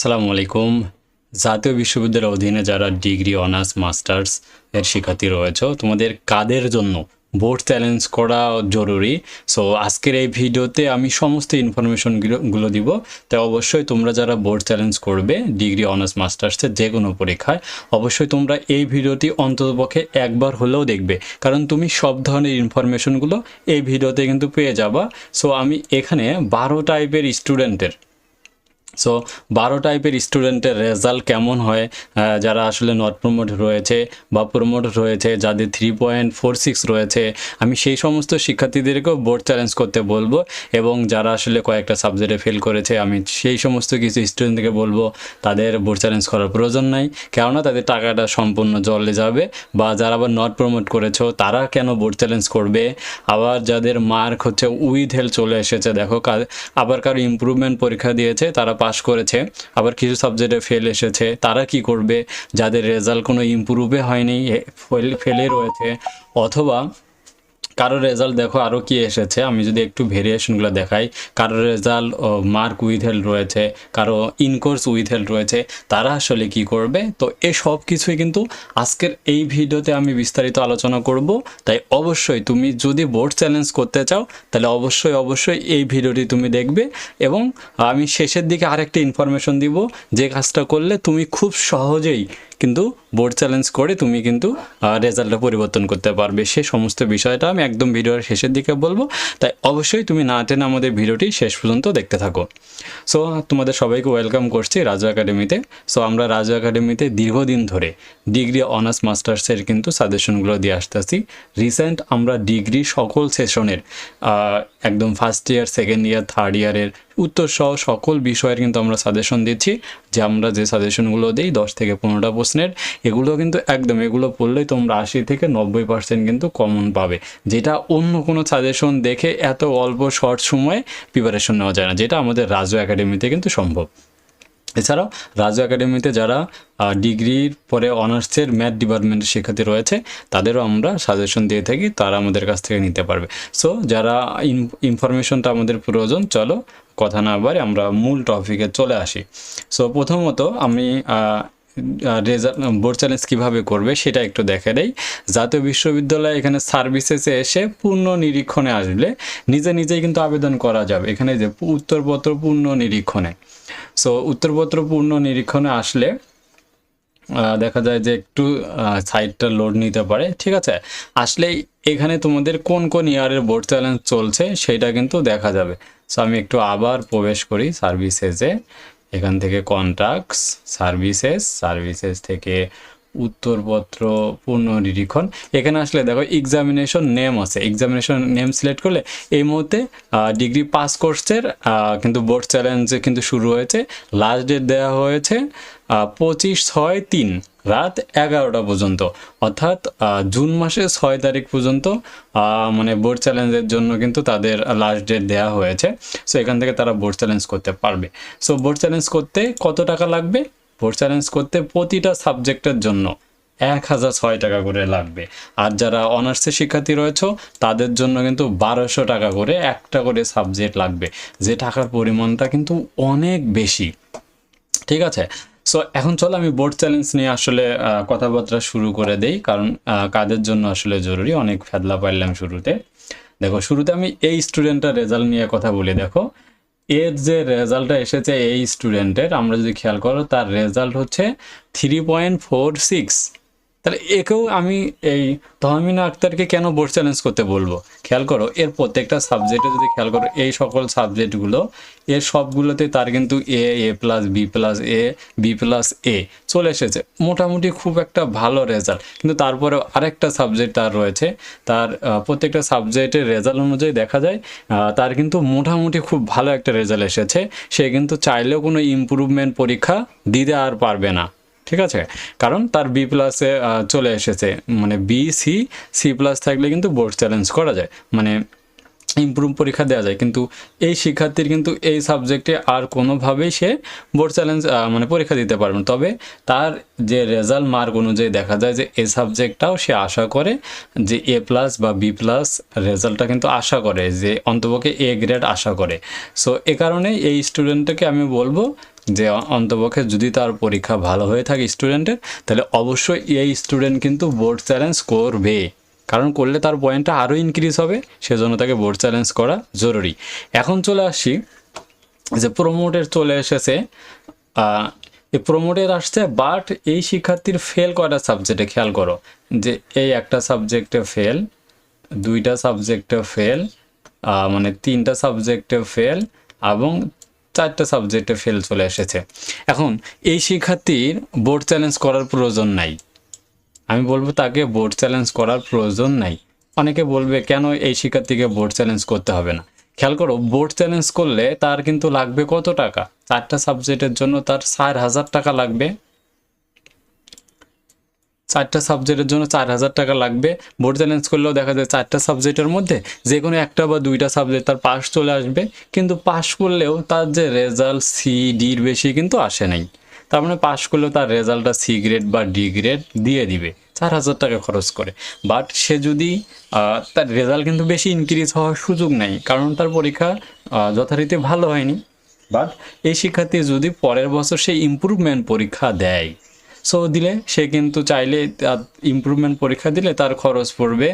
আসসালামু আলাইকুম। জাতীয় বিশ্ববিদ্যালয়ের অধীনে যারা ডিগ্রি, অনার্স, মাস্টার্স এর শিক্ষার্থী রয়েছে, তোমাদের কাদের জন্য বোর্ড চ্যালেঞ্জ করা জরুরি? সো আজকের এই ভিডিওতে আমি সমস্ত ইনফরমেশনগুলো দিব। তাই অবশ্যই তোমরা যারা বোর্ড চ্যালেঞ্জ করবে, ডিগ্রি, অনার্স মাস্টার্সের যে কোনো পরীক্ষায়, অবশ্যই তোমরা এই ভিডিওটি অন্ততপক্ষে একবার হলেও দেখবে। কারণ তুমি সব ধরনের ইনফরমেশনগুলো এই ভিডিওতে কিন্তু পেয়ে যাবা। সো আমি এখানে বারো টাইপের স্টুডেন্টের সো বারো টাইপের স্টুডেন্টের রেজাল্ট কেমন হয়? যারা আসলে নট প্রমোট রয়েছে বা প্রমোট রয়েছে, যাদের থ্রি পয়েন্ট ফোর সিক্স রয়েছে, আমি সেই সমস্ত শিক্ষার্থীদেরকেও বোর্ড চ্যালেঞ্জ করতে বলব এবং যারা আসলে কয়েকটা সাবজেক্টে ফেল করেছে, আমি সেই সমস্ত কিছু স্টুডেন্টকে বলব, তাদের বোর্ড চ্যালেঞ্জ করার প্রয়োজন নাই। কেননা, তাদের টাকাটা সম্পূর্ণ জলে যাবে বা যারা আবার নট প্রমোট করেছ, তারা কেন বোর্ড চ্যালেঞ্জ করবে? আবার যাদের মার্ক হচ্ছে উইথ হেল্প চলে এসেছে, দেখো আবার কারও ইমপ্রুভমেন্ট পরীক্ষা দিয়েছে, তারা পাস করেছে। আবার কিছু সাবজেক্টে ফেল এসেছে। তারা কি করবে? যাদের রেজাল্ট কোনো ইম্প্রুভে হয়নি ফেলে রয়েছে। অথবা কারও রেজাল্ট দেখো আরও কি এসেছে? আমি যদি একটু ভেরিয়েশনগুলো দেখাই কারও রেজাল্ট মার্ক উইথ হেল্প রয়েছে, কারও ইনকোর্স উইথ হেল্প রয়েছে, তারা আসলে কি করবে? তো এই সব কিছুই কিন্তু আজকের এই ভিডিওতে আমি বিস্তারিত আলোচনা করব। তাই অবশ্যই তুমি যদি বোর্ড চ্যালেঞ্জ করতে চাও, তাহলে অবশ্যই অবশ্যই এই ভিডিওটি তুমি দেখবে এবং আমি শেষের দিকে আরেকটা ইনফরমেশন দিব, যে কাজটা করলে তুমি খুব সহজেই কিন্তু বোর্ড চ্যালেঞ্জ করে তুমি কিন্তু রেজাল্টটা পরিবর্তন করতে পারবে। সে সমস্ত বিষয়টা আমি একদম ভিডিওর শেষের দিকে বলব। তাই অবশ্যই তুমি না টেনে আমাদের ভিডিওটি শেষ পর্যন্ত দেখতে থাকো। সো তোমাদের সবাইকে ওয়েলকাম করছি রাজু একাডেমিতে সো আমরা রাজু একাডেমিতে দীর্ঘদিন ধরে ডিগ্রি অনার্স মাস্টার্সের কিন্তু সাজেশনগুলো দিয়ে আসতেছি। রিসেন্ট আমরা ডিগ্রি সকল সেশনের একদম first year second year third ইয়ারের উত্তর সহ সকল বিষয়ের কিন্তু আমরা সাজেশন দিচ্ছি। যে আমরা যে সাজেশনগুলো দিই, দশ থেকে পনেরোটা প্রশ্নের, এগুলো কিন্তু একদম এগুলো পড়লেই তোমরা আশি থেকে নব্বই পার্সেন্ট কিন্তু কমন পাবে। যেটা অন্য কোনো সাজেশন দেখে এত অল্প শর্ট সময়ে প্রিপারেশন নেওয়া যায় না, যেটা আমাদের রাজু একাডেমিতে কিন্তু সম্ভব। এছাড়াও রাজু একাডেমিতে যারা ডিগ্রির পরে অনার্সের ম্যাথ ডিপার্টমেন্টের শিক্ষার্থী রয়েছে, তাদেরও আমরা সাজেশন দিয়ে থাকি, তারা আমাদের কাছ থেকে নিতে পারবে। সো যারা ইনফরমেশনটা আমাদের প্রয়োজন, চলো কথা না বারে আমরা মূল টপিকে চলে আসি। সো প্রথমত আমি রেজাল্ট বোর্ড চ্যালেঞ্জ কীভাবে করবে সেটা একটু দেখে দেই জাতীয় বিশ্ববিদ্যালয় এখানে সার্ভিসেসে এসে পূর্ণ নিরীক্ষণে আসলে নিজে নিজেই কিন্তু আবেদন করা যাবে। এখানে যে উত্তরপত্র পূর্ণ নিরীক্ষণে। সো উত্তরপত্র পূর্ণ নিরীক্ষণে আসলে দেখা যায় যে একটু সাইডটা লোড নিতে পারে। ঠিক আছে? আসলে এখানে তোমাদের কোন কোন ইয়ারের বোর্ড চ্যালেঞ্জ চলছে সেটা কিন্তু দেখা যাবে। সো আমি একটু আবার প্রবেশ করি সার্ভিসেসে এখান থেকে কন্ট্রাক্টস সার্ভিসেস সার্ভিসেস থেকে উত্তরপত্র পূর্ণ নিরীক্ষণ এখানে আসলে দেখো এক্সামিনেশন নেম আছে। এক্সামিনেশন নেম সিলেক্ট করলে এই মুহূর্তে ডিগ্রি পাস কোর্সের কিন্তু বোর্ড চ্যালেঞ্জ কিন্তু শুরু হয়েছে। লাস্ট ডেট দেওয়া হয়েছে পঁচিশ ছয় তিন। রাত এগারোটা পর্যন্ত। অর্থাৎ জুন মাসের ছয় তারিখ পর্যন্ত মানে বোর্ড চ্যালেঞ্জের জন্য কিন্তু তাদের লাস্ট ডেট দেওয়া হয়েছে। সো এখান থেকে তারা বোর্ড চ্যালেঞ্জ করতে পারবে। সো বোর্ড চ্যালেঞ্জ করতে কত টাকা লাগবে? বোর্ড চ্যালেঞ্জ করতে প্রতিটা সাবজেক্টের জন্য এক হাজার ছয় টাকা করে লাগবে। আর যারা অনার্সের শিক্ষার্থী রয়েছে, তাদের জন্য কিন্তু বারোশো টাকা করে একটা করে সাবজেক্ট লাগবে। যে টাকার পরিমাণটা কিন্তু অনেক বেশি। ঠিক আছে? সো এখন চলো আমি বোর্ড চ্যালেঞ্জ নিয়ে আসলে কথাবার্তা শুরু করে দেই, কারণ কাদের জন্য আসলে জরুরি। অনেক ফেদলা পাইলাম শুরুতে। দেখো, শুরুতে আমি এই স্টুডেন্টের রেজাল্ট নিয়ে কথা বলি, দেখো। এর যে রেজাল্টটা এসেছে এই স্টুডেন্টের আমরা যদি খেয়াল করো, তার রেজাল্ট হচ্ছে থ্রি পয়েন্ট ফোর সিক্স তাহলে একেও আমি এই তহমিনা আক্তারকে কেন বোর্ড চ্যালেঞ্জ করতে বলব? খেয়াল করো, এর প্রত্যেকটা সাবজেক্টে যদি খেয়াল করো, এই সকল সাবজেক্টগুলো এর সবগুলোতে তার কিন্তু A A plus B plus A B plus A চলে এসেছে। মোটামুটি খুব একটা ভালো রেজাল্ট কিন্তু তারপরে আরেকটা সাবজেক্ট তার রয়েছে। তার প্রত্যেকটা সাবজেক্টের রেজাল্ট অনুযায়ী দেখা যায় তার কিন্তু মোটামুটি খুব ভালো একটা রেজাল্ট এসেছে। সে কিন্তু চাইলেও কোনো ইমপ্রুভমেন্ট পরীক্ষা দিতে আর পারবে না। ঠিক আছে? কারণ তার বি প্লাসে চলে এসেছে। মানে বি সি সি প্লাস থাকলে কিন্তু বোর্ড চ্যালেঞ্জ করা যায়। মানে ইমপ্রুভ পরীক্ষা দেওয়া যায়। কিন্তু এই শিক্ষার্থীর কিন্তু এই সাবজেক্টে আর কোনোভাবেই সে বোর্ড চ্যালেঞ্জ মানে পরীক্ষা দিতে পারবে না। তবে তার যে রেজাল্ট মার্ক অনুযায়ী দেখা যায় যে এই সাবজেক্টটাও সে আশা করে যে এ প্লাস বা বি প্লাস রেজাল্টটা কিন্তু আশা করে যে অন্তপক্ষে এ গ্রেড আশা করে। সো এ কারণে এই স্টুডেন্টটাকে আমি বলব যে অন্তপক্ষে যদি তার পরীক্ষা ভালো হয়ে থাকে স্টুডেন্টের তাহলে অবশ্যই এই স্টুডেন্ট কিন্তু বোর্ড চ্যালেঞ্জ করবে। কারণ করলে তার পয়েন্টটা আরও ইনক্রিজ হবে, সেজন্য তাকে বোর্ড চ্যালেঞ্জ করা জরুরি। এখন চলে আসি যে প্রমোটের চলে এসেছে এই প্রমোটের আসছে বাট এই শিক্ষার্থীর ফেল কয়টা সাবজেক্টে খেয়াল করো? যে এই একটা সাবজেক্টে ফেল দুইটা সাবজেক্টে ফেল মানে তিনটা সাবজেক্টে ফেল এবং চারটা সাবজেক্টে ফেল চলে এসেছে। এখন, এই শিক্ষার্থীর বোর্ড চ্যালেঞ্জ করার প্রয়োজন নাই। আমি বলব তাকে বোর্ড চ্যালেঞ্জ করার প্রয়োজন নাই। অনেকে বলবে, কেন এই শিক্ষার্থীকে বোর্ড চ্যালেঞ্জ করতে হবে না? খেয়াল করো বোর্ড চ্যালেঞ্জ করলে তার কিন্তু লাগবে কত টাকা? চারটা সাবজেক্টের জন্য তার চার হাজার টাকা লাগবে। চারটা সাবজেক্টের জন্য চার হাজার টাকা লাগবে। বোর্ড চ্যালেঞ্জ করলেও দেখা যায় চারটা সাবজেক্টের মধ্যে যে কোনো একটা বা দুইটা সাবজেক্ট তার পাস চলে আসবে। কিন্তু পাস করলেও তার যে রেজাল্ট সি ডির বেশি কিন্তু আসে নাই। তার মানে পাস করলেও তার রেজাল্টটা সি গ্রেড বা ডি গ্রেড দিয়ে দিবে। চার হাজার টাকা খরচ করে। বাট সে যদি তার রেজাল্ট কিন্তু বেশি ইনক্রিজ হওয়ার সুযোগ নেই, কারণ তার পরীক্ষা যথারীতি ভালো হয়নি। বাট এই শিক্ষার্থী যদি পরের বছর সে ইমপ্রুভমেন্ট পরীক্ষা দেয় সো দিলে সে কিন্তু চাইলে ইমপ্রুভমেন্ট পরীক্ষা দিলে তার খরচ পড়বে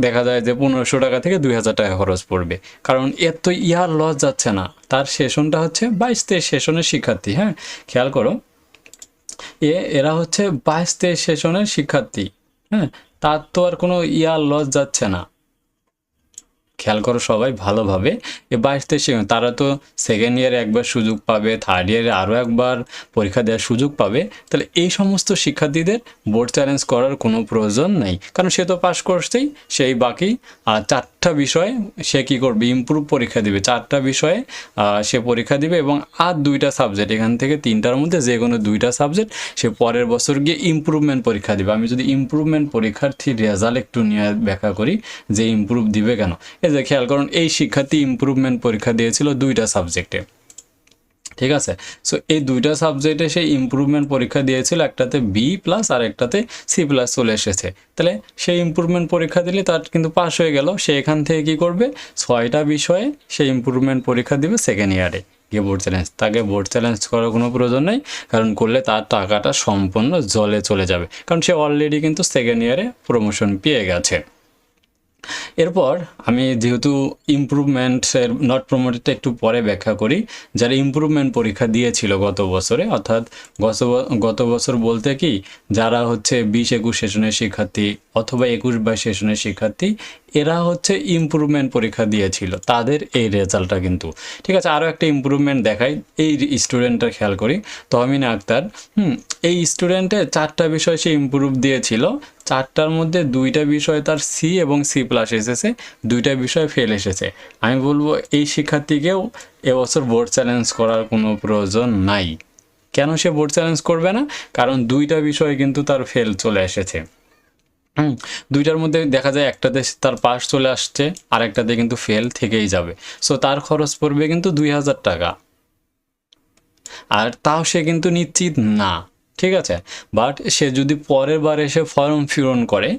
দেখা যায় যে পনেরোশো টাকা থেকে দুই হাজার টাকা খরচ পড়বে। কারণ এর তো ইয়ার লস যাচ্ছে না। তার সেশনটা হচ্ছে বাইশ তেইশ সেশনের শিক্ষার্থী হ্যাঁ? খেয়াল করো। এ, এরা হচ্ছে বাইশ তেইশ সেশনের শিক্ষার্থী হ্যাঁ? তার তো আর কোনো ইয়ার লস যাচ্ছে না। খেয়াল করো সবাই ভালোভাবে। এ বাইশ তেইশে তারা তো সেকেন্ড ইয়ারে একবার সুযোগ পাবে থার্ড ইয়ারে আরও একবার পরীক্ষা দেওয়ার সুযোগ পাবে। তাহলে এই সমস্ত শিক্ষার্থীদের বোর্ড চ্যালেঞ্জ করার কোনো প্রয়োজন নেই। কারণ সে তো পাশ করছেই, সেই বাকি, আর চারটা বিষয় সে কি করবে? ইম্প্রুভ পরীক্ষা দিবে। চারটা বিষয়ে সে পরীক্ষা দিবে এবং আর দুইটা সাবজেক্ট এখান থেকে তিনটার মধ্যে যে কোনো দুইটা সাবজেক্ট সে পরের বছর গিয়ে ইম্প্রুভমেন্ট পরীক্ষা দিবে। আমি যদি ইমপ্রুভমেন্ট পরীক্ষার্থীর রেজাল্ট একটু নিয়ে ব্যাখ্যা করি, যে ইম্প্রুভ দিবে কেন? এই যে খেয়াল করুন, এই শিক্ষার্থী ইম্প্রুভমেন্ট পরীক্ষা দিয়েছিল দুইটা সাবজেক্টে ঠিক আছে? সো এই দুইটা সাবজেক্টে সে ইমপ্রুভমেন্ট পরীক্ষা দিয়েছিল, একটাতে বি প্লাস আর একটাতে সি প্লাস চলে এসেছে। তাহলে সেই ইমপ্রুভমেন্ট পরীক্ষা দিলে তার কিন্তু পাস হয়ে গেল। সে এখান থেকে কি করবে? ছয়টা বিষয়ে সে ইমপ্রুভমেন্ট পরীক্ষা দিবে সেকেন্ড ইয়ারে গিয়ে বোর্ড চ্যালেঞ্জ তাকে বোর্ড চ্যালেঞ্জ করার কোনো প্রয়োজন নেই, কারণ করলে তার টাকাটা সম্পূর্ণ জলে চলে যাবে। কারণ সে অলরেডি কিন্তু সেকেন্ড ইয়ারে প্রমোশন পেয়ে গেছে। এরপর আমি যেহেতু ইম্প্রুভমেন্টসের নট প্রমোটেডটা একটু পরে ব্যাখ্যা করি, যারা ইম্প্রুভমেন্ট পরীক্ষা দিয়েছিল গত বছরে, অর্থাৎ গত বছর বলতে কি, যারা হচ্ছে বিশ একুশ সেশনের শিক্ষার্থী অথবা একুশ বাইশ সেশনের শিক্ষার্থী এরা হচ্ছে ইমপ্রুভমেন্ট পরীক্ষা দিয়েছিল। তাদের এই রেজাল্টটা কিন্তু। ঠিক আছে আরও একটা ইমপ্রুভমেন্ট দেখাই। এই স্টুডেন্টটা খেয়াল করি। তহমিন আক্তার, হুম, এই স্টুডেন্টে চারটা বিষয় সে ইমপ্রুভ দিয়েছিল। চারটার মধ্যে দুইটা বিষয় তার সি এবং সি প্লাস এসেছে। দুইটা বিষয় ফেল এসেছে। আমি বলব, এই শিক্ষার্থীকেও এবছর বোর্ড চ্যালেঞ্জ করার কোনো প্রয়োজন নাই। কেন সে বোর্ড চ্যালেঞ্জ করবে না? কারণ দুইটা বিষয় কিন্তু তার ফেল চলে এসেছে। হুম, দুইটার মধ্যে দেখা যায় একটাতে তার পাস চলে আসছে আর একটাতে কিন্তু ফেল থেকেই যাবে। সো তার খরচ পড়বে কিন্তু দুই হাজার টাকা। আর তাও সে কিন্তু নিশ্চিত না, ঠিক আছে? বাট সে যদি পরের বার এসে ফর্ম পূরণ করে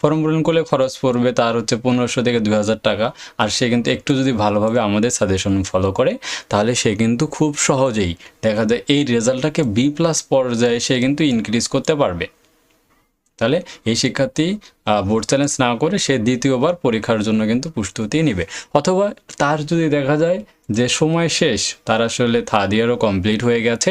ফর্ম পূরণ করলে খরচ পড়বে তার হচ্ছে পনেরোশো থেকে দুই হাজার টাকা। আর সে কিন্তু একটু যদি ভালোভাবে আমাদের সাজেশন ফলো করে, তাহলে সে কিন্তু খুব সহজেই দেখা যায় এই রেজাল্টটাকে বি প্লাস পর্যায়ে সে কিন্তু ইনক্রিজ করতে পারবে। তাহলে এই শিক্ষার্থী বোর্ড চ্যালেঞ্জ না করে সে দ্বিতীয়বার পরীক্ষার জন্য কিন্তু প্রস্তুতি নেবে। অথবা তার যদি দেখা যায় যে সময় শেষ, তার আসলে থার্ড ইয়ারও কমপ্লিট হয়ে গেছে,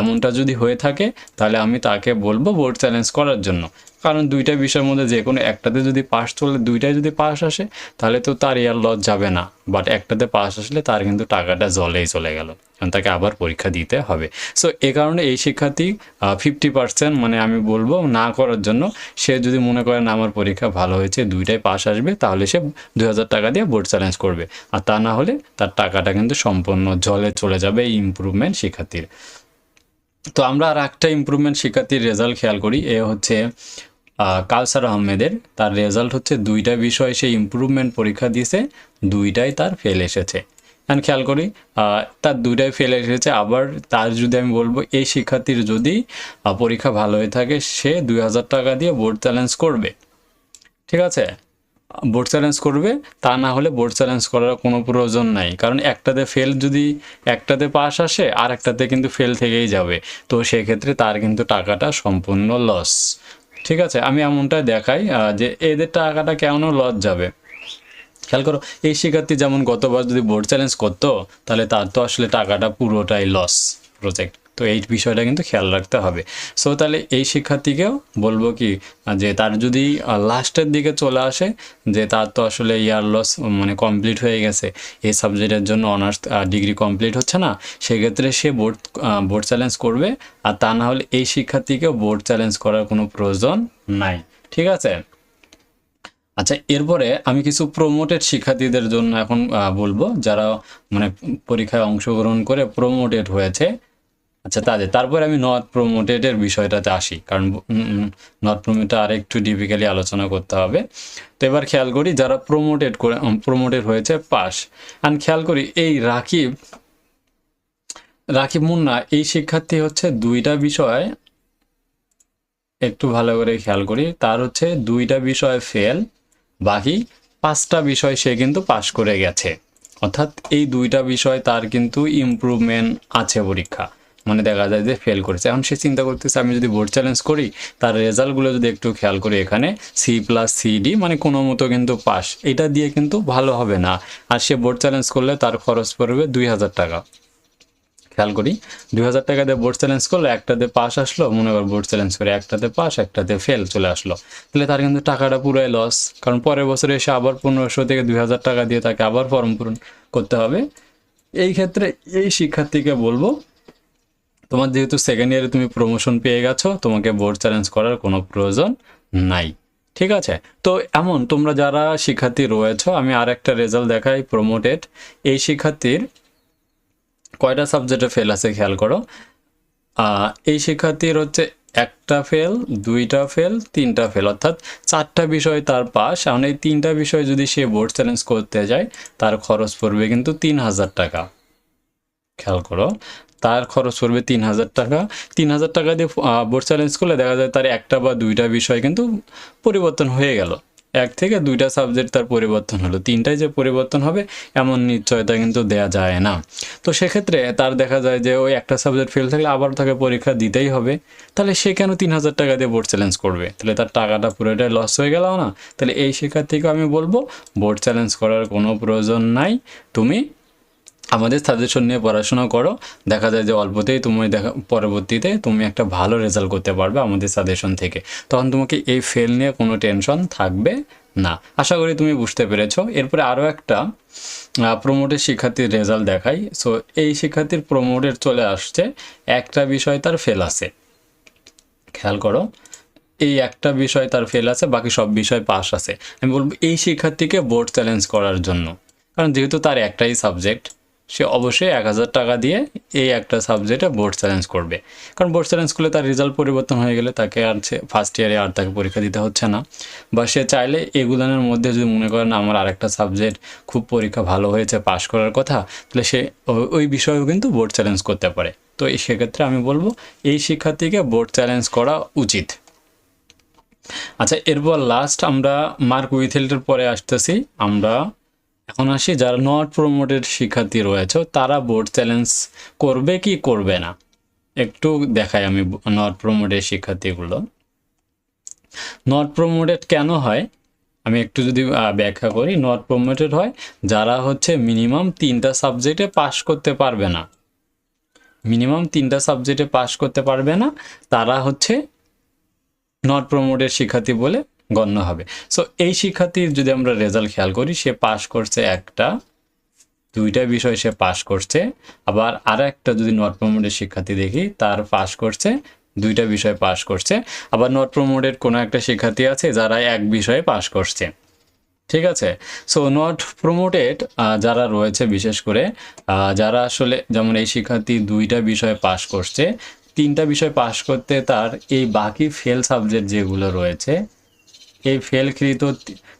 এমনটা যদি হয়ে থাকে, তাহলে আমি তাকে বলব বোর্ড চ্যালেঞ্জ করার জন্য। কারণ দুইটা বিষয়ের মধ্যে যে কোনো একটাতে যদি পাস চলে দুইটাই যদি পাস আসে, তাহলে তো তার ইয়ার লস যাবে না। বাট একটাতে পাস আসলে তার কিন্তু টাকাটা জলেই চলে গেল। তাকে আবার পরীক্ষা দিতে হবে। সো এ কারণে এই শিক্ষার্থী ফিফটি পার্সেন্ট মানে আমি বলব না করার জন্য সে যদি মনে করেন আমার পরীক্ষা ভালো হয়েছে দুইটাই পাস আসবে, তাহলে সে দুই হাজার টাকা দিয়ে বোর্ড চ্যালেঞ্জ করবে। আর তা না হলে তার টাকাটা কিন্তু সম্পূর্ণ জলে চলে যাবে এই ইমপ্রুভমেন্ট শিক্ষার্থীর। তো আমরা আর একটা ইমপ্রুভমেন্ট শিক্ষার্থীর রেজাল্ট খেয়াল করি, এ হচ্ছে কালসার আহমেদের। তার রেজাল্ট হচ্ছে দুইটা বিষয়ে সে ইমপ্রুভমেন্ট পরীক্ষা দিয়েছে, দুইটাই তার ফেল এসেছে। এখন খেয়াল করি তার দুইটাই ফেলে এসেছে। আবার তার যদি আমি বলব, এই শিক্ষার্থীর যদি পরীক্ষা ভালো হয়ে থাকে, সে দুই হাজার টাকা দিয়ে বোর্ড চ্যালেঞ্জ করবে। ঠিক আছে? বোর্ড চ্যালেঞ্জ করবে, তা না হলে বোর্ড চ্যালেঞ্জ করার কোনো প্রয়োজন নাই। কারণ একটাতে ফেল যদি, একটাতে পাস আসে, আর একটাতে কিন্তু ফেল থেকেই যাবে। তো সেক্ষেত্রে তার কিন্তু টাকাটা সম্পূর্ণ লস ঠিক আছে? আমি এমনটাই দেখাই যে এদের টাকাটা কেন লস যাবে? খেয়াল করো, এই শিক্ষার্থী যেমন গতবার যদি বোর্ড চ্যালেঞ্জ করতো, তাহলে তার তো আসলে টাকাটা পুরোটাই লস প্রজেক্ট তো এই বিষয়টা কিন্তু খেয়াল রাখতে হবে। সো তাহলে এই শিক্ষার্থীকেও বলব কি, যে তার যদি লাস্টের দিকে চলে আসে, যে তার তো আসলে ইয়ার লস মানে কমপ্লিট হয়ে গেছে, এই সাবজেক্টের জন্য অনার্স ডিগ্রি কমপ্লিট হচ্ছে না, সেক্ষেত্রে সে বোর্ড বোর্ড চ্যালেঞ্জ করবে, আর তা না হলে এই শিক্ষার্থীকেও বোর্ড চ্যালেঞ্জ করার কোনো প্রয়োজন নাই। ঠিক আছে? আচ্ছা এরপরে আমি কিছু প্রমোটেড শিক্ষার্থীদের জন্য এখন বলব, যারা মানে পরীক্ষায় অংশগ্রহণ করে প্রমোটেড হয়েছে। আচ্ছা তাদের, তারপরে আমি নট প্রমোটেডের বিষয়টাতে আসি, কারণ নট প্রমোটেড আর একটু ডিফিকালি আলোচনা করতে হবে। তো এবার খেয়াল করি, যারা প্রমোটেড করে প্রমোটেড হয়েছে, পাস। অ্যান্ড খেয়াল করি, এই রাকিব রাকিব মুন্না, এই শিক্ষার্থী হচ্ছে দুইটা বিষয় একটু ভালো করে খেয়াল করি। তার হচ্ছে দুইটা বিষয় ফেল বাকি পাঁচটা বিষয় সে কিন্তু পাশ করে গেছে। অর্থাৎ এই দুইটা বিষয় তার কিন্তু ইমপ্রুভমেন্ট আছে পরীক্ষা। মানে দেখা যায় যে ফেল করেছে। এখন সে চিন্তা করতেছে, আমি যদি বোর্ড চ্যালেঞ্জ করি, তার রেজাল্টগুলো যদি একটু খেয়াল করি এখানে সি প্লাস সিডি মানে কোনো মতো কিন্তু পাস এটা দিয়ে কিন্তু ভালো হবে না। আর সে বোর্ড চ্যালেঞ্জ করলে তার খরচ পড়বে দুই হাজার টাকা। খেয়াল করি দুই হাজার টাকা দিয়ে বোর্ড চ্যালেঞ্জ করল, একটাতে পাস আসলো, মনে কর বোর্ড চ্যালেঞ্জ করে একটাতে পাস একটাতে ফেল চলে আসলো। তাহলে তার কিন্তু টাকাটা পুরোই লস কারণ পরের বছরে এসে আবার পনেরোশো থেকে দুই হাজার টাকা দিয়ে তাকে আবার ফর্ম পূরণ করতে হবে। এই ক্ষেত্রে এই শিক্ষার্থীকে বলব, তোমার যেহেতু সেকেন্ড ইয়ারে তুমি প্রমোশন পেয়ে গেছো, তোমাকে বোর্ড চ্যালেঞ্জ করার কোনো প্রয়োজন নাই। ঠিক আছে? তো এমন, তোমরা যারা শিক্ষার্থী রয়েছো, আমি আর একটা রেজাল্ট দেখাই প্রমোটেড এই শিক্ষার্থীর কয়টা সাবজেক্টে ফেল আছে খেয়াল করো? এই শিক্ষার্থীর হচ্ছে একটা ফেল দুইটা ফেল তিনটা ফেল অর্থাৎ চারটা বিষয় তার পাস। এখন এই তিনটা বিষয় যদি সে বোর্ড চ্যালেঞ্জ করতে যায়, তার খরচ পড়বে কিন্তু তিন হাজার টাকা। খেয়াল করো, তার খরচ পড়বে তিন হাজার টাকা। তিন হাজার টাকা দিয়ে বোর্ড চ্যালেঞ্জ করলে দেখা যায় তার একটা বা দুইটা বিষয় কিন্তু পরিবর্তন হয়ে গেল। এক থেকে দুইটা সাবজেক্ট তার পরিবর্তন হলো। তিনটায় যে পরিবর্তন হবে, এমন নিশ্চয়তা কিন্তু দেয়া যায় না। তো সেক্ষেত্রে তার দেখা যায় যে, ওই একটা সাবজেক্ট ফেল থাকলে আবার তাকে পরীক্ষা দিতেই হবে। তাহলে সে কেন তিন হাজার টাকা দিয়ে বোর্ড চ্যালেঞ্জ করবে? তাহলে তার টাকাটা পুরোটাই লস হয়ে গেল না? তাহলে এই শিক্ষার্থীকে আমি বলব বোর্ড চ্যালেঞ্জ করার কোনো প্রয়োজন নাই। তুমি আমাদের সাজেশন নিয়ে পড়াশোনা করো। দেখা যায় যে অল্পতেই তুমি দেখা, পরবর্তীতে তুমি একটা ভালো রেজাল্ট করতে পারবে আমাদের সাজেশন থেকে। তখন তোমাকে এই ফেল নিয়ে কোনো টেনশন থাকবে না। আশা করি তুমি বুঝতে পেরেছ। এরপরে আরও একটা প্রমোটের শিক্ষার্থীর রেজাল্ট দেখাই। সো এই শিক্ষার্থীর প্রমোটের চলে আসছে। একটা বিষয় তার ফেল আছে। খেয়াল করো, এই একটা বিষয় তার ফেল আছে, বাকি সব বিষয় পাস আছে। আমি বলব এই শিক্ষার্থীকে বোর্ড চ্যালেঞ্জ করার জন্য। কারণ যেহেতু তার একটাই সাবজেক্ট সে অবশ্যই এক হাজার টাকা দিয়ে এই একটা সাবজেক্টে বোর্ড চ্যালেঞ্জ করবে। কারণ বোর্ড চ্যালেঞ্জ করলে তার রেজাল্ট পরিবর্তন হয়ে গেলে তাকে আর সে ফার্স্ট ইয়ারে আর তাকে পরীক্ষা দিতে হচ্ছে না। বা সে চাইলে এগুলোর মধ্যে যদি মনে করেন আমার আরেকটা সাবজেক্ট খুব পরীক্ষা ভালো হয়েছে পাশ করার কথা, তাহলে সে ওই বিষয়েও কিন্তু বোর্ড চ্যালেঞ্জ করতে পারে। তো সেক্ষেত্রে আমি বলব, এই শিক্ষার্থীকে বোর্ড চ্যালেঞ্জ করা উচিত। আচ্ছা এরপর লাস্ট আমরা মার্ক উইথেল্টের পরে আসতেছি। আমরা এখন আসি যারা নট প্রমোটেড শিক্ষার্থী রয়েছে, তারা বোর্ড চ্যালেঞ্জ করবে কি করবে না? একটু দেখাই আমি নট প্রমোটেড শিক্ষার্থীগুলো। নট প্রমোটেড কেন হয়? আমি একটু যদি ব্যাখ্যা করি নট প্রমোটেড হয় যারা হচ্ছে মিনিমাম তিনটা সাবজেক্টে পাশ করতে পারবে না। মিনিমাম তিনটা সাবজেক্টে পাশ করতে পারবে না, তারা হচ্ছে নট প্রমোটেড শিক্ষার্থী বলে গণ্য হবে। সো এই শিক্ষার্থীর যদি আমরা রেজাল্ট খেয়াল করি, সে পাশ করছে একটা, দুইটা বিষয় সে পাশ করছে, আবার আর একটা যদি নট প্রমোটেড শিক্ষার্থী দেখি, তার পাশ করছে, দুইটা বিষয় পাশ করছে, আবার নট প্রমোটেড কোনো একটা শিক্ষার্থী আছে যারা এক বিষয়ে পাশ করছে। ঠিক আছে? সো নট প্রমোটেড যারা রয়েছে বিশেষ করে যারা আসলে যেমন এই শিক্ষার্থী দুইটা বিষয়ে পাশ করছে, তিনটা বিষয় পাশ করতে তার এই বাকি ফেল সাবজেক্ট যেগুলো রয়েছে এই ফেলকৃত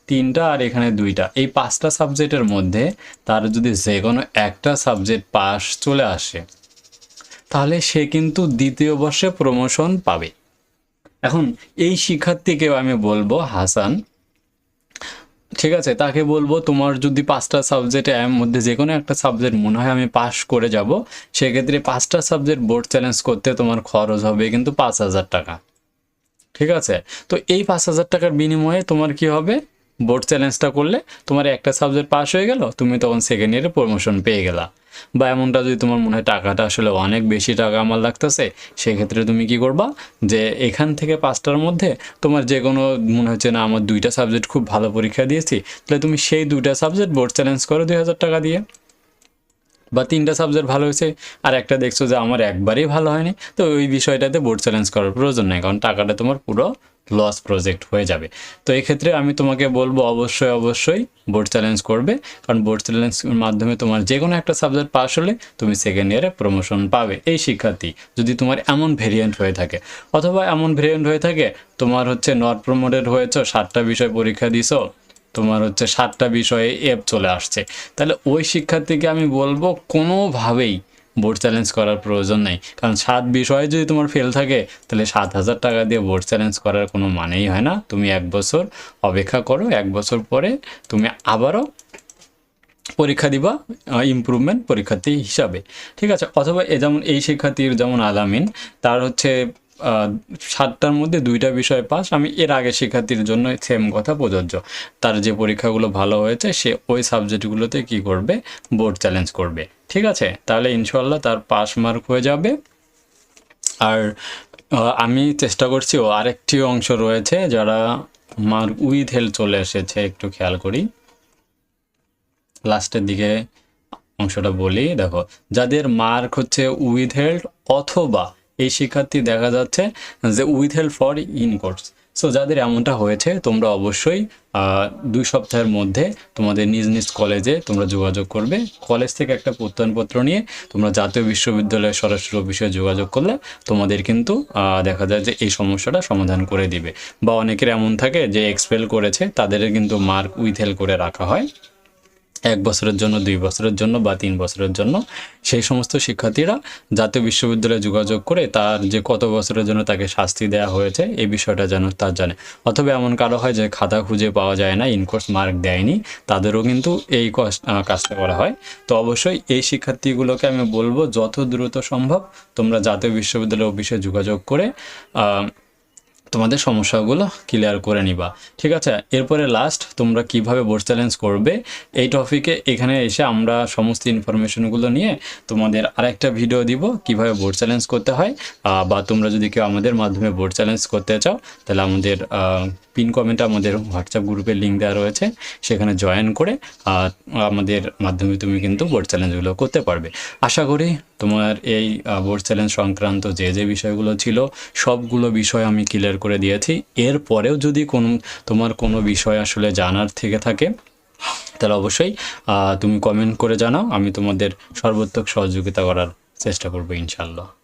তিনটা আর এখানে দুইটা। এই পাঁচটা সাবজেক্টের মধ্যে তার যদি যে কোনো একটা সাবজেক্ট পাস চলে আসে, তাহলে সে কিন্তু দ্বিতীয় বর্ষে প্রমোশন পাবে। এখন এই শিক্ষার্থীকেও আমি বলব, হাসান, ঠিক আছে, তাকে বলব তোমার যদি পাঁচটা সাবজেক্টের মধ্যে যে কোনো একটা সাবজেক্ট মনে হয় আমি পাস করে যাব, সেক্ষেত্রে পাঁচটা সাবজেক্ট বোর্ড চ্যালেঞ্জ করতে তোমার খরচ হবে কিন্তু পাঁচ হাজার টাকা। ঠিক আছে? তো এই পাঁচ হাজার টাকার বিনিময়ে তোমার কি হবে? বোর্ড চ্যালেঞ্জটা করলে তোমার একটা সাবজেক্ট পাস হয়ে গেল, তুমি তখন সেকেন্ড ইয়ারে প্রমোশন পেয়ে গেলা। বা এমনটা যদি তোমার মনে হয় টাকাটা আসলে অনেক বেশি টাকা আমার লাগতেছে, সেক্ষেত্রে তুমি কি করবা? যে এখান থেকে পাঁচটার মধ্যে তোমার যে কোনো মনে হচ্ছে না, আমার দুইটা সাবজেক্ট খুব ভালো পরীক্ষা দিয়েছি, তাহলে তুমি সেই দুইটা সাবজেক্ট বোর্ড চ্যালেঞ্জ করো দুই হাজার টাকা দিয়ে। বা তিনটা সাবজেক্ট ভালো হয়েছে, আর একটা দেখছ যে আমার একবারেই ভালো হয়নি, তো ওই বিষয়টাতে বোর্ড চ্যালেঞ্জ করার প্রয়োজন নেই, কারণ টাকাটা তোমার পুরো লস প্রজেক্ট হয়ে যাবে। তো এক্ষেত্রে আমি তোমাকে বলব অবশ্যই অবশ্যই বোর্ড চ্যালেঞ্জ করবে, কারণ বোর্ড চ্যালেঞ্জের মাধ্যমে তোমার যে কোনো একটা সাবজেক্ট পাস হলে তুমি সেকেন্ড ইয়ারে প্রমোশন পাবে, এই শিক্ষার্থী। যদি তোমার এমন ভেরিয়েন্ট হয়ে থাকে, অথবা এমন ভেরিয়েন্ট হয়ে থাকে, তোমার হচ্ছে নট প্রমোটেড হয়েছে সাতটা বিষয় পরীক্ষা দিছো তোমার হচ্ছে সাতটা বিষয়ে এফ চলে আসছে। তাহলে ওই শিক্ষার্থীকে আমি বলব কোনোভাবেই বোর্ড চ্যালেঞ্জ করার প্রয়োজন নেই। কারণ সাত বিষয়ে যদি তোমার ফেল থাকে, তাহলে সাত হাজার টাকা দিয়ে বোর্ড চ্যালেঞ্জ করার কোনো মানেই হয় না। তুমি এক বছর অপেক্ষা করো, এক বছর পরে তুমি আবারও পরীক্ষা দিবা ইমপ্রুভমেন্ট পরীক্ষার্থী হিসাবে। ঠিক আছে? অথবা এ যেমন, এই শিক্ষার্থীর যেমন আলামিন, তার হচ্ছে সাতটার মধ্যে দুইটা বিষয় পাস। আমি এর আগে শিক্ষার্থীর জন্য সেম কথা প্রযোজ্য। তার যে পরীক্ষাগুলো ভালো হয়েছে, সে ওই সাবজেক্টগুলোতে কি করবে? বোর্ড চ্যালেঞ্জ করবে। ঠিক আছে? তাহলে ইনশাল্লাহ তার পাস মার্ক হয়ে যাবে। আর আমি চেষ্টা করছি, ও আরেকটি অংশ রয়েছে যারা মার্ক উইথ হেল্প চলে এসেছে, একটু খেয়াল করি। লাস্টের দিকে অংশটা বলি, দেখো, যাদের মার্ক হচ্ছে উইথ হেল্ড অথবা এই শিক্ষার্থী দেখা যাচ্ছে যে with help for in course so যাদের এমনটা হয়েছে, তোমরা অবশ্যই দুই সপ্তাহের মধ্যে তোমাদের নিজ নিজ কলেজে তোমরা যোগাযোগ করবে। কলেজ থেকে একটা প্রত্যয়নপত্র নিয়ে তোমরা জাতীয় বিশ্ববিদ্যালয়ে সরাসরি বিষয়ে যোগাযোগ করলে তোমাদের কিন্তু দেখা যায় যে এই সমস্যাটা সমাধান করে দিবে। বা অনেকের এমন থাকে যে এক্সপেল করেছে, তাদের কিন্তু মার্ক উইথ হেল্প করে রাখা হয়। এক বছরের জন্য, দুই বছরের জন্য বা তিন বছরের জন্য, সেই সমস্ত শিক্ষার্থীরা জাতীয় বিশ্ববিদ্যালয়ে যোগাযোগ করে তার যে কত বছরের জন্য তাকে শাস্তি দেওয়া হয়েছে, এই বিষয়টা যেন তার জানে। অথবা এমন কারও হয় যে খাতা খুঁজে পাওয়া যায় না ইনকোর্স মার্ক দেয়নি, তাদেরও কিন্তু এই কাজটা করা হয়। তো অবশ্যই এই শিক্ষার্থীগুলোকে আমি বলব, যত দ্রুত সম্ভব তোমরা জাতীয় বিশ্ববিদ্যালয় অফিসে যোগাযোগ করে তোমাদের সমস্যাগুলো ক্লিয়ার করে নিবা। ঠিক আছে? এরপরে লাস্ট তোমরা কীভাবে বোর্ড চ্যালেঞ্জ করবে, এই টপিকে এখানে এসে আমরা সমস্ত ইনফরমেশনগুলো নিয়ে তোমাদের আরেকটা ভিডিও দিব, কীভাবে বোর্ড চ্যালেঞ্জ করতে হয়। বা তোমরা যদি কেউ আমাদের মাধ্যমে বোর্ড চ্যালেঞ্জ করতে চাও, তাহলে আমাদের পিন কমেন্টে আমাদের হোয়াটসঅ্যাপ গ্রুপের লিঙ্ক দেওয়া রয়েছে, সেখানে জয়েন করে আমাদের মাধ্যমে তুমি কিন্তু বোর্ড চ্যালেঞ্জগুলো করতে পারবে। আশা করি তোমার এই বোর্ড চ্যালেঞ্জ সংক্রান্ত যে যে বিষয়গুলো ছিল, সবগুলো বিষয় আমি ক্লিয়ার করে দিয়েছি। এরপরেও যদি কোনো, তোমার কোনো বিষয় আসলে জানার থেকে থাকে, তাহলে অবশ্যই তুমি কমেন্ট করে জানাও, আমি তোমাদের সর্বোত্তক সহযোগিতা করার চেষ্টা করব ইনশাল্লাহ